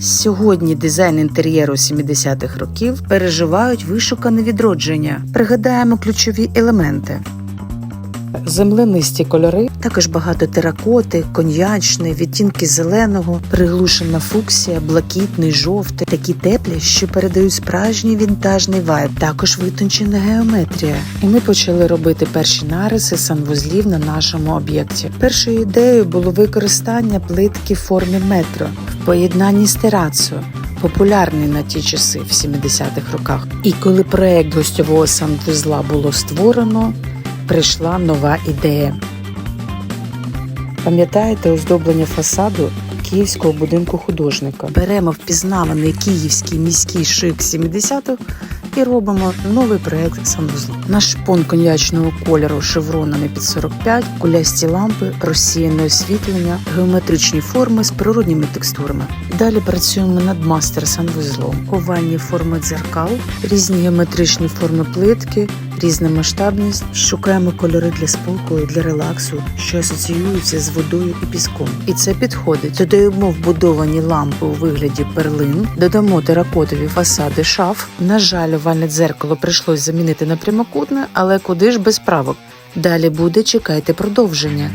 Сьогодні дизайн інтер'єру 70-х років переживають вишукане відродження. Пригадаємо ключові елементи. Землянисті кольори, також багато теракоти, коньячний, відтінки зеленого, приглушена фуксія, блакитний, жовтий, такі теплі, що передають справжній вінтажний вайб. Також витончена геометрія. І ми почали робити перші нариси санвузлів на нашому об'єкті. Першою ідеєю було використання плитки в формі метро поєднанні з терацею. Популярний на ті часи в 70-х роках. І коли проект гостьового санвузла було створено, прийшла нова ідея. Пам'ятаєте оздоблення фасаду київського будинку художника? Беремо впізнаваний київський міський шик 70-х і робимо новий проект санвузлу. Наш шпон коньячного кольору шевронами під 45, кулясті лампи, розсіяне освітлення, геометричні форми з природніми текстурами. Далі працюємо над мастер санвузлом, овальні форми дзеркал, різні геометричні форми плитки, різна масштабність. Шукаємо кольори для спокою, для релаксу, що асоціюються з водою і піском. І це підходить. Додаємо вбудовані лампи у вигляді перлин, додамо теракотові фасади шаф. На жаль, овальне дзеркало прийшлось замінити на прямокутне, але куди ж без правок. Далі буде чекайте продовження.